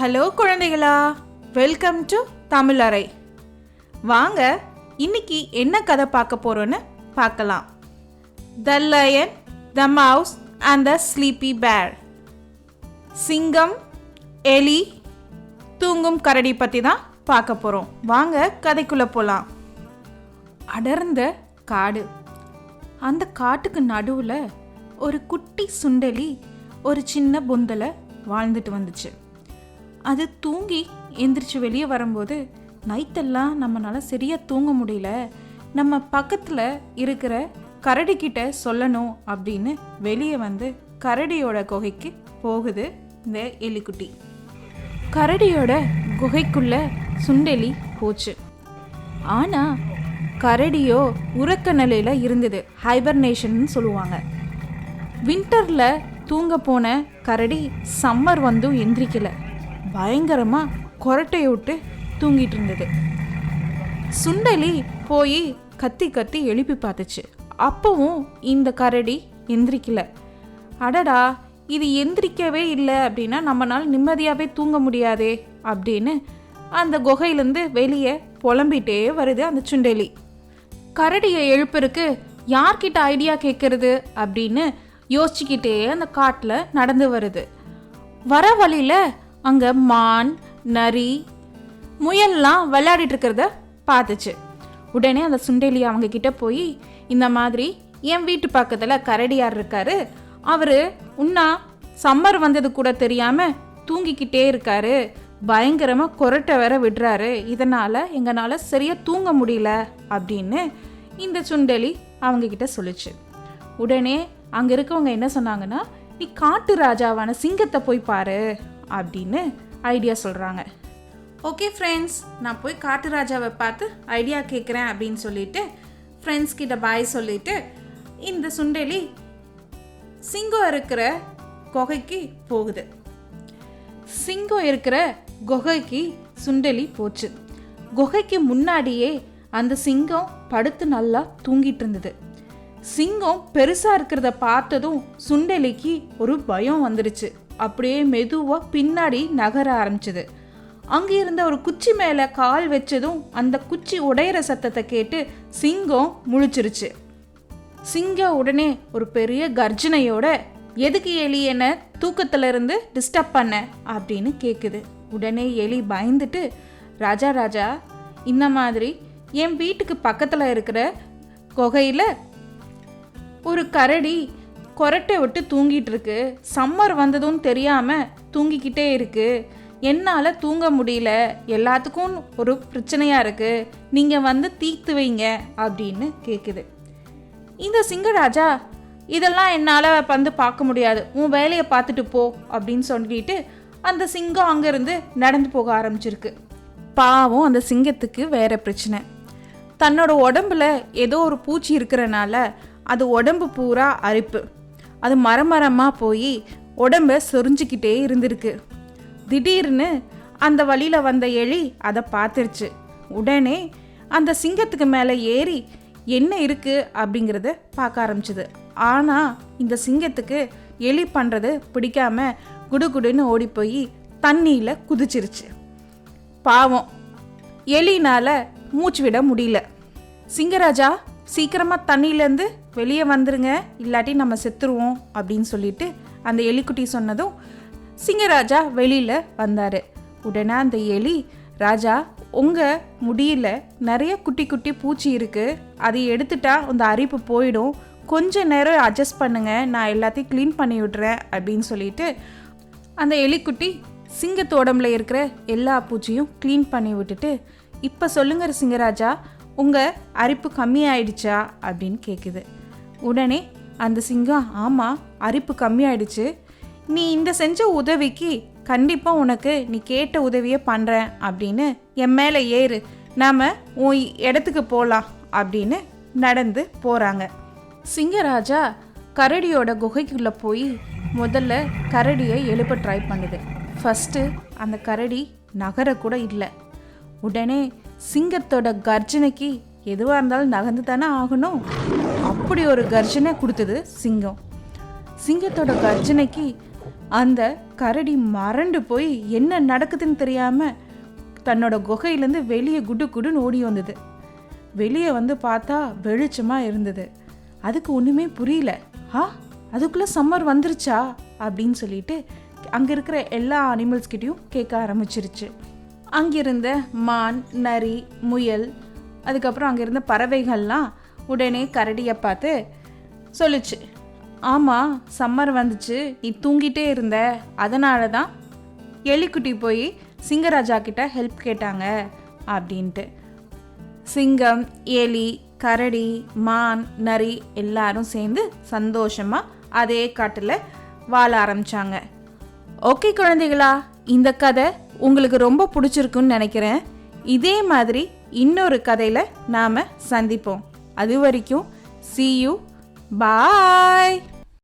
Hello குழந்தைகளா welcome to தமிழறை வாங்க இன்னைக்கு என்ன கதை பார்க்க போறோன்னு பார்க்கலாம். The lion the mouse and the sleepy bear. சிங்கம் எலி தூங்கும் கரடி பற்றி தான் பார்க்க போகிறோம் வாங்க கதைக்குள்ளே போகலாம் அடர்ந்த காடு. அந்த காட்டுக்கு நடுவில் ஒரு குட்டி சுண்டலி ஒரு சின்ன பொந்தலை வாழ்ந்துட்டு வந்துச்சு. அது தூங்கி எந்திரிச்சு வெளியே வரும்போது நைட்டெல்லாம் நம்மளால் சரியாக தூங்க முடியல. நம்ம பக்கத்தில் இருக்கிற கரடிக்கிட்ட சொல்லணும் அப்படின்னு வெளியே வந்து கரடியோட குகைக்கு போகுது இந்த எலிக்குட்டி. கரடியோட குகைக்குள்ள சுண்டெலி போச்சு. ஆனால் கரடியோ உறக்க நிலையில் இருந்தது. ஹைபர்னேஷன் சொல்லுவாங்க. வின்டரில் தூங்க போன கரடி சம்மர் வந்தும் எந்திரிக்கலை. பயங்கரமாக கொரட்டையை விட்டு தூங்கிட்டு இருந்தது. சுண்டலி போய் கத்தி கத்தி எழுப்பி பார்த்துச்சு. அப்பவும் இந்த கரடி எந்திரிக்கல. அடடா இது எந்திரிக்கவே இல்லை அப்படின்னா நம்மளால் நிம்மதியாகவே தூங்க முடியாதே அப்படின்னு அந்த குகையிலேருந்து வெளியே புலம்பிட்டே வருது அந்த சுண்டெலி. கரடியை எழுப்புறக்கு யார்கிட்ட ஐடியா கேட்கறது அப்படின்னு யோசிச்சுக்கிட்டே அந்த காட்டில் நடந்து வருது. வர வழியில் அங்கே மான் நரி முயல்லாம் விளையாடிட்டு இருக்கிறத பார்த்துச்சு. உடனே அந்த சுண்டேலி அவங்க கிட்ட போய் இந்த மாதிரி என் வீட்டு பக்கத்தில் கரடியார் இருக்காரு. அவர் உன்னா சம்மர் வந்தது கூட தெரியாமல் தூங்கிக்கிட்டே இருக்காரு. பயங்கரமாக கொரட்டை வேற விடுறாரு. இதனால் எங்களால் சரியாக தூங்க முடியல அப்படின்னு இந்த சுண்டெலி அவங்க சொல்லிச்சு சொல்லுச்சு. உடனே அங்கே இருக்கவங்க என்ன சொன்னாங்கன்னா நீ காட்டு ராஜாவான சிங்கத்தை போய் பாரு. அப்படின்னு ஐடியா சொல்கிறாங்க ஓகே ஃப்ரெண்ட்ஸ் நான் போய் காட்டுராஜாவை பார்த்து ஐடியா கேட்குறேன் அப்படின்னு சொல்லிட்டு ஃப்ரெண்ட்ஸ் கிட்ட பாய் சொல்லிட்டு இந்த சுண்டெலி சிங்கம் இருக்கிற குகைக்கு போகுது. சிங்கம் இருக்கிற குகைக்கு சுண்டெலி போச்சு. குகைக்கு முன்னாடியே அந்த சிங்கம் படுத்து நல்லா தூங்கிட்டு இருந்தது. சிங்கம் பெருசாக இருக்கிறத பார்த்ததும் சுண்டெலிக்கு ஒரு பயம் வந்துடுச்சு அப்படியே மெதுவாக பின்னாடி நகர ஆரம்பிச்சது. அங்கே இருந்த ஒரு குச்சி மேலே கால் வச்சதும் அந்த குச்சி உடையிற சத்தத்தை கேட்டு சிங்கம் முழிச்சிருச்சு. சிங்கம் உடனே ஒரு பெரிய கர்ஜனையோட எதுக்கு எலி என்ன தூக்கத்திலிருந்து டிஸ்டர்ப் பண்ண? அப்படின்னு கேட்குது உடனே எலி பயந்துட்டு ராஜா ராஜா இந்த மாதிரி என் வீட்டுக்கு பக்கத்தில் இருக்கிற குகையில் ஒரு கரடி கொரட்டை விட்டு தூங்கிட்டு இருக்கு. சம்மர் வந்ததும் தெரியாம தூங்கிக்கிட்டே இருக்கு. என்னால் தூங்க முடியல. எல்லாத்துக்கும் ஒரு பிரச்சனையாக இருக்குது நீங்கள் வந்து தீர்த்து வைங்க அப்படின்னு கேட்குது இந்த சிங்கராஜா இதெல்லாம் என்னால் வந்து பார்க்க முடியாது. உன் வேலையை பார்த்துட்டு போ அப்படின்னு சொல்லிட்டு அந்த சிங்கம் அங்கேருந்து நடந்து போக ஆரம்பிச்சிருக்கு. பாவம் அந்த சிங்கத்துக்கு வேற பிரச்சனை. தன்னோட உடம்புல ஏதோ ஒரு பூச்சி இருக்கிறனால அது உடம்பு பூரா அரிப்பு. அது மரமரமாக போய் உடம்ப சொரிஞ்சுக்கிட்டே இருந்திருக்கு. திடீர்னு அந்த வழியில் வந்த எலி அதை பார்த்துருச்சு. உடனே அந்த சிங்கத்துக்கு மேலே ஏறி என்ன இருக்குது அப்படிங்கிறத பார்க்க ஆரம்பிச்சது. ஆனால் இந்த சிங்கத்துக்கு எலி பண்ணுறது பிடிக்காம குடுகுடுன்னு ஓடி போய் தண்ணியில் குதிச்சிருச்சு. பாவம். எலினால் மூச்சு விட முடியல. சிங்கராஜா சீக்கிரமாக தண்ணியிலேருந்து வெளியே வந்துருங்க இல்லாட்டி நம்ம செத்துருவோம் அப்படின்னு சொல்லிட்டு அந்த எலிக்குட்டி சொன்னதும் சிங்கராஜா வெளியில் வந்தார். உடனே அந்த எலி ராஜா உங்கள் முடியல நிறைய குட்டி குட்டி பூச்சி இருக்குது அதை எடுத்துட்டா அந்த அரிப்பு போயிடும். கொஞ்ச நேரம் அட்ஜஸ்ட் பண்ணுங்கள் நான் எல்லாத்தையும் க்ளீன் பண்ணி விடுறேன் அப்படின்னு சொல்லிட்டு அந்த எலிக்குட்டி சிங்கத்தோடமில் இருக்கிற எல்லா பூச்சியும் க்ளீன் பண்ணி விட்டுட்டு இப்போ சொல்லுங்க சிங்கராஜா உங்கள் அரிப்பு கம்மியாயிடுச்சா அப்படின்னு கேட்குது உடனே அந்த சிங்கம் ஆமாம் அரிப்பு கம்மியாயிடுச்சு. நீ இந்த செஞ்ச உதவிக்கு கண்டிப்பாக உனக்கு நீ கேட்ட உதவியை பண்ணுறேன் அப்படின்னு என் மேலே ஏறு. நாம் உன் இடத்துக்கு போகலாம் அப்படின்னு நடந்து போகிறாங்க சிங்கராஜா கரடியோட குகைக்குள்ளே போய் முதல்ல கரடியை எழுப்ப ட்ரை பண்ணுது. ஃபஸ்ட்டு அந்த கரடி நகர கூட இல்லை. உடனே சிங்கத்தோட கர்ஜனைக்கு எதுவாக இருந்தாலும் நகர்ந்து தானே ஆகணும்? அப்படி ஒரு கர்ஜனை கொடுத்தது சிங்கம். சிங்கத்தோட கர்ஜனைக்கு அந்த கரடி மறண்டு போய் என்ன நடக்குதுன்னு தெரியாமல் தன்னோட குகையிலேருந்து வெளியே குடு குடுன்னு ஓடி வந்தது. வெளியே வந்து பார்த்தா வெளிச்சமாக இருந்தது. அதுக்கு ஒன்றுமே புரியல. ஆ அதுக்குள்ளே சம்மர் வந்துருச்சா? அப்படின்னு சொல்லிட்டு அங்கே இருக்கிற எல்லா அனிமல்ஸ்கிட்டையும் கேட்க ஆரம்பிச்சிருச்சு. அங்கிருந்த மான் நரி முயல் அதுக்கப்புறம் அங்கே இருந்த பறவைகள்லாம் உடனே கரடியை பார்த்து சொல்லுச்சு ஆமாம் சம்மர் வந்துச்சு நீ தூங்கிட்டே இருந்த அதனால தான் எலிக்குட்டி போய் சிங்கராஜா கிட்ட ஹெல்ப் கேட்டாங்க அப்படின்ட்டு. சிங்கம் எலி கரடி மான் நரி எல்லாரும் சேர்ந்து சந்தோஷமாக அதே காட்டில் வாழ ஆரம்பிச்சாங்க. ஓகே குழந்தைகளா இந்த கதை உங்களுக்கு ரொம்ப பிடிச்சிருக்குன்னு நினைக்கிறேன். இதே மாதிரி இன்னொரு கதையில் நாம் சந்திப்போம். அது வரைக்கும் சி யூ பாய்